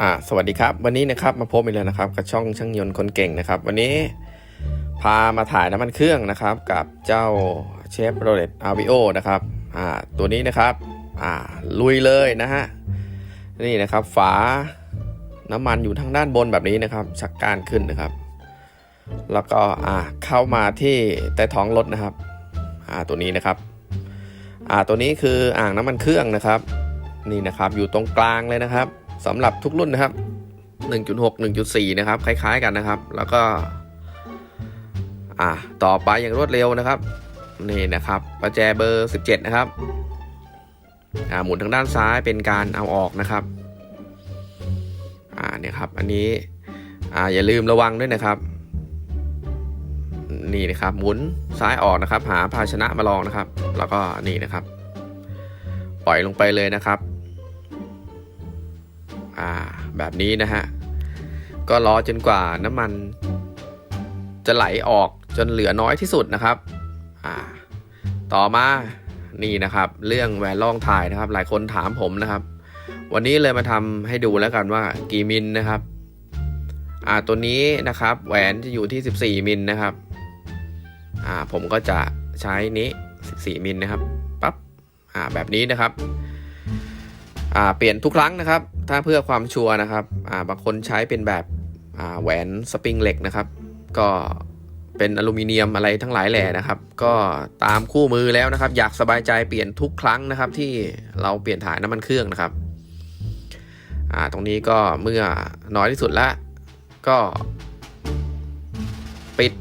อ่าสวัสดีครับ วันนี้นะครับมาพบอีกแล้วนะครับ กับช่องช่างยนต์คนเก่งนะครับ วันนี้พามาถ่ายน้ำมันเครื่องนะครับ กับเจ้าเชฟโรเลตอาวิโอนะครับอ่าตัวนี้นะครับอ่าลุยเลยนะฮะนี่นะครับฝาน้ำมันอยู่ทางด้านบนแบบนี้นะครับ ชักการขึ้นนะครับ แล้วก็อ่าเข้ามาที่ใต้ท้องรถนะครับอ่าตัวนี้นะครับอ่าตัวนี้คืออ่างน้ำมันเครื่องนะครับ นี่นะครับอยู่ตรงกลางเลยนะครับ สำหรับทุกรุ่นนะครับ 1.6 1.4 นะครับ คล้าย ๆ กันนะครับ แล้วก็อ่าต่อไปอย่างรวดเร็วนะครับ นี่นะครับประแจเบอร์ 17 นะครับอ่าหมุนทางด้านซ้ายเป็นการเอาออกนะครับอ่าเนี่ยครับ อันนี้อ่าอย่าลืมระวังด้วยนะครับ นี่นะครับหมุนซ้ายออกนะครับ หาภาชนะมาลองนะครับ แล้วก็นี่นะครับ ปล่อยลงไปเลยนะครับ อ่าแบบนี้นะฮะ ก็รอจนกว่าน้ำมัน จะไหลออกจนเหลือน้อยที่สุดนะครับอ่าต่อมานี่นะครับ เรื่องแหวนล่องถ่ายนะครับ หลายคนถามผมนะครับ วันนี้เลยมาทำให้ดูแล้วกันว่ากี่มิลนะครับอ่าตัวนี้นะครับ แหวนจะอยู่ที่ 14มิลนะครับอ่าผมก็จะใช้นี้ 14มิลนะครับปั๊บอ่าแบบนี้นะครับ อ่าเปลี่ยนทุกครั้งนะครับ ถ้าเพื่อความชัวร์นะครับอ่าบางคนใช้เป็นแบบอ่าแหวนสปริงเหล็กนะครับ ก็เป็นอลูมิเนียมอะไรทั้งหลายแหล่นะครับ ก็ตามคู่มือแล้วนะครับ อยากสบายใจเปลี่ยนทุกครั้งนะครับ ที่เราเปลี่ยนถ่ายน้ำมันเครื่องนะครับอ่าตรงนี้ก็เมื่อน้อยที่สุดแล้วก็ปิด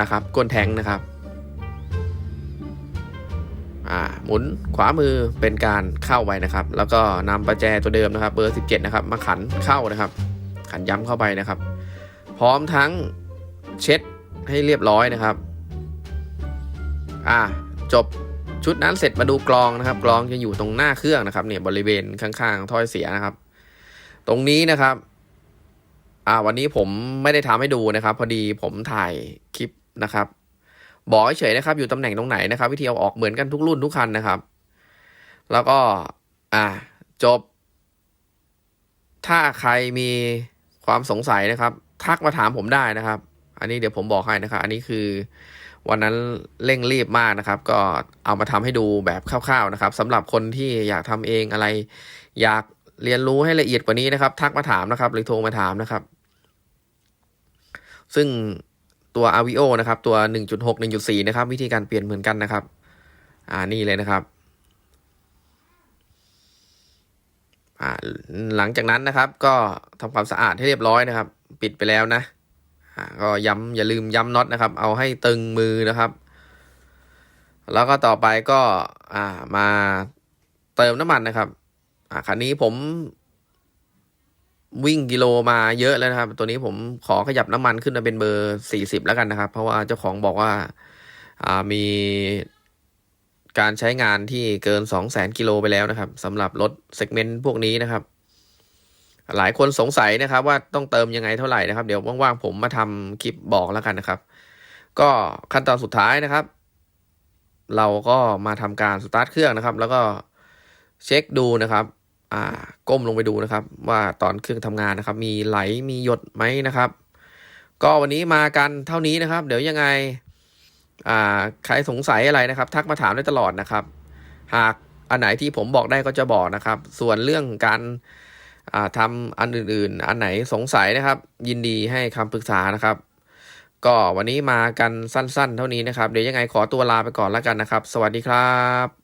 นะครับก้นแทงนะครับ หมุนขวามือเป็นการเข้าไปนะครับ แล้วก็นำประแจตัวเดิมนะครับ เบอร์ 17 นะครับ มาขันเข้านะครับ ขันย้ำเข้าไปนะครับ พร้อมทั้งเช็ดให้เรียบร้อยนะครับ อ่าจบชุดนั้นเสร็จมาดูกรองนะครับ กรองจะอยู่ตรงหน้าเครื่องนะครับเนี่ยบริเวณข้างๆถ้อยเสียนะครับ ตรงนี้นะครับ อ่าวันนี้ผมไม่ได้ทำให้ดูนะครับ พอดีผมถ่ายคลิปนะครับ บอกเฉยๆนะครับ อยู่ตำแหน่งตรงไหนนะครับ วิธีเอาออกเหมือนกันทุกรุ่นทุกคันนะครับ แล้วก็ อ่า จบ ถ้าใครมีความสงสัยนะครับ ทักมาถามผมได้นะครับ อันนี้เดี๋ยวผมบอกให้นะครับ อันนี้คือวันนั้นเร่งรีบมากนะครับ ก็เอามาทำให้ดูแบบคร่าวๆนะครับสำหรับคนที่อยากทำเองอะไร อยากเรียนรู้ให้ละเอียดกว่านี้นะครับ ทักมาถามนะครับ หรือโทรมาถามนะครับ ซึ่ง ตัว AVO นะครับตัว 1.6 1.4 นะครับ วิธีการเปลี่ยนเหมือนกันนะครับ อ่านี่เลยนะครับอ่าหลังจากนั้นนะครับก็ทำความสะอาดให้เรียบร้อยนะครับ ปิดไปแล้วนะอ่าก็ย้ำอย่าลืมย้ำน็อตนะครับ เอาให้ตึงมือนะครับ แล้วก็ต่อไปก็อ่ามาเติมน้ำมันนะครับอ่าคันนี้ผม วิ่งกิโลมาเยอะแล้วนะครับ ตัวนี้ผมขอขยับน้ำมันขึ้นมาเป็นเบอร์สี่สิบแล้วกันนะครับ เพราะว่าเจ้าของบอกว่าามีการใช้งานที่เกินสองแสนกิโลไปแล้วนะครับสำหรับรถเซกเมนต์พวกนี้นะครับ หลายคนสงสัยนะครับ ว่าต้องเติมยังไงเท่าไหร่นะครับ เดี๋ยวว่างๆผมมาทำคลิปบอกแล้วกันนะครับ ก็ขั้นตอนสุดท้ายนะครับ เราก็มาทำการสตาร์ทเครื่องนะครับ แล้วก็เช็คดูนะครับ ก้มลงไปดูนะครับ ว่าตอนเครื่องทำงานนะครับ มีไหลมีหยดไหมนะครับ ก็วันนี้มากันเท่านี้นะครับ เดี๋ยวยังไงใครสงสัยอะไรนะครับ ทักมาถามได้ตลอดนะครับ หากอันไหนที่ผมบอกได้ก็จะบอกนะครับ ส่วนเรื่องการอ่าทำอันอื่น ๆ อันไหนสงสัยนะครับ ยินดีให้คำปรึกษานะครับ ก็วันนี้มากันสั้น ๆ เท่านี้นะครับ เดี๋ยวยังไงขอตัวลาไปก่อนแล้วกันนะครับ สวัสดีครับ